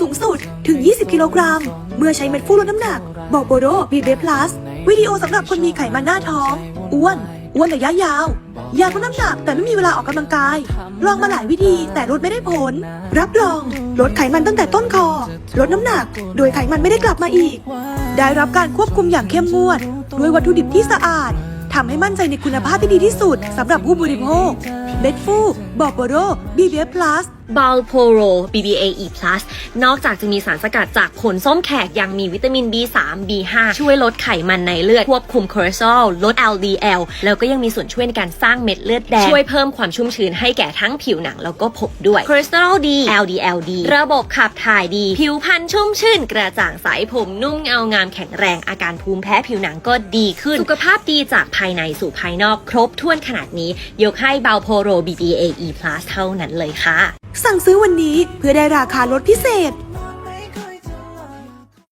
สูงสุดถึง 20 กิโลกรัม เมื่อใช้เม็ดฟูลดน้ำหนัก บอกโบโรบีเบพลัสวิดีโอสำหรับคนมีไขมันหน้าท้อง อ้วน อ้วนระยะยาว อยากลดน้ำหนักแต่ไม่มีเวลาออกกำลังกาย ลองมาหลายวิธีแต่ลดไม่ได้ผล รับรอง ลดไขมันตั้งแต่ต้นคอ ลดน้ำหนัก โดยไขมันไม่ได้กลับมาอีก ได้รับการควบคุมอย่างเข้มงวด ด้วยวัตถุดิบที่สะอาดทำให้มั่นใจในคุณภาพที่ดีที่สุดสำหรับผู้บริโภค เม็ดฟูบอกโบโรบีเบพลัสบาลโพโร BBAE+ นอกจากจะมีสารสกัดจากผลส้มแขกยังมีวิตามิน B3 B5 ช่วยลดไขมันในเลือด ควบคุมคอเลสเตอรอลลด LDL แล้วก็ยังมีส่วนช่วยในการสร้างเม็ดเลือดแดง ช่วยเพิ่มความชุ่มชื้นให้แก่ทั้งผิวหนังแล้วก็ผมด้วยคอเลสเตอรอลดี LDL ดี ระบบขับถ่ายดี ผิวพรรณชุ่มชื่น กระจ่างใสผมนุ่มเงางามแข็งแรงอาการภูมิแพ้ผิวหนังก็ดีขึ้น สุขภาพดีจากภายในสู่ภายนอกครบถ้วนขนาดนี้ ยกให้บาลโพโร BBAE+ เท่านั้นเลยค่ะ สั่งซื้อวันนี้เพื่อได้ราคาลดพิเศษ